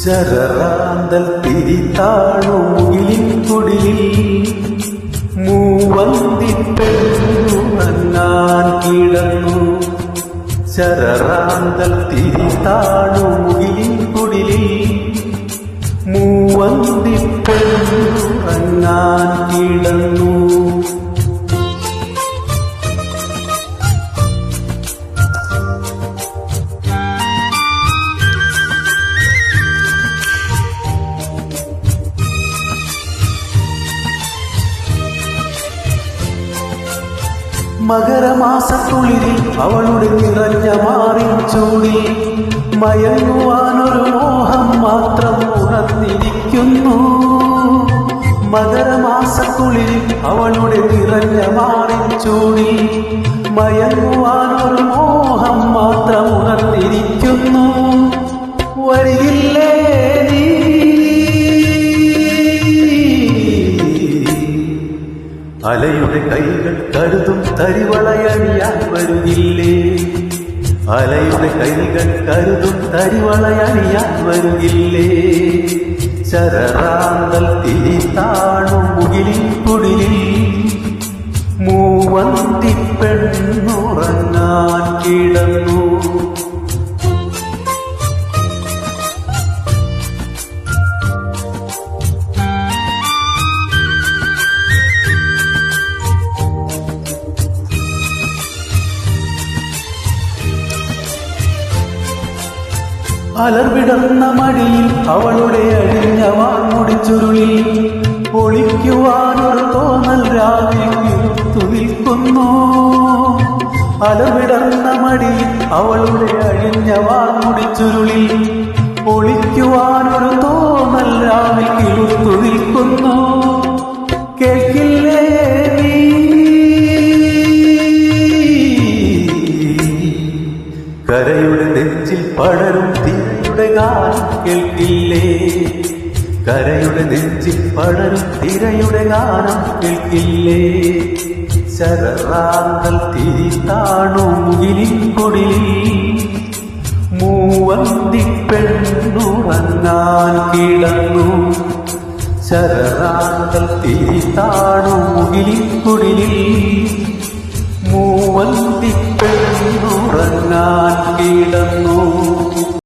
ശരറാന്തൽ തിരിത്താണു മുകിലിൻ കുടിലിൽ മൂവന്തി പെണ്ണുറങ്ങാൻ കിടന്നു ശരറാന്തൽ തിരിത്താണു മുകിലിൻ കുടിലിൽ മൂവന്തി പെണ്ണുറങ്ങാൻ കിടന്നു. മകരമാസത്തുള്ളിൽ അവളുടെ നിറഞ്ഞ മാറിൻ ചൂടി മയങ്ങുവാനൊരു മോഹം മാത്രം ഉണർന്നിരിക്കുന്നു. മകരമാസത്തുള്ളിൽ അവളുടെ നിറഞ്ഞ മാറിച്ചൂടി മയങ്ങുവാനൊരു മോഹം മാത്രം ഉണർന്നിരിക്കുന്നു വരിയില്ലേ അലയുടെ കൈകൾ കരുതും തരിവളയണിയാൻ വരുന്നില്ലേ? അലയുടെ കൈകൾ കരുതും തരിവളയണിയാൻ വരുകില്ലേ ശരറാന്തൽ തിരിത്താണു മുകിലിൻ കുടിലിൽ. മൂവന്തി പെണ്ണുറങ്ങാൻ കിടന്നു. അലർവിടർന്ന മടിയിൽ അവളുടെ അഴിഞ്ഞ വാൻമുടി ചുരുളിൽ ഒളിക്കുവാനൊരു തോന്നൽ രാവിലെ ഉയർത്തു നിൽക്കുന്നു അലർവിടർന്ന മടിയിൽ അവളുടെ അഴിഞ്ഞ വാൻമുടി ചുരുളിൽ ഒളിക്കുവാനൊരു തോന്നൽ രാവിലെ കിളുത്തു കേൾക്കില്ലേ കരയുടെ പടരും തിരയുടെ ഗാനം കേൾക്കില്ലേ? കരയുടെ നെഞ്ചിൽ പടരും തിരയുടെ ഗാനം കേൾക്കില്ലേ? ശരറാന്തൽ തിരിത്താണു മുകിലിൻ കൊടി മൂവന്തി പെണ്ണുറങ്ങാൻ കിടന്നു. ശരറാന്തൽ തിരിത്താണു മുകിലിൻ മൂവന്തി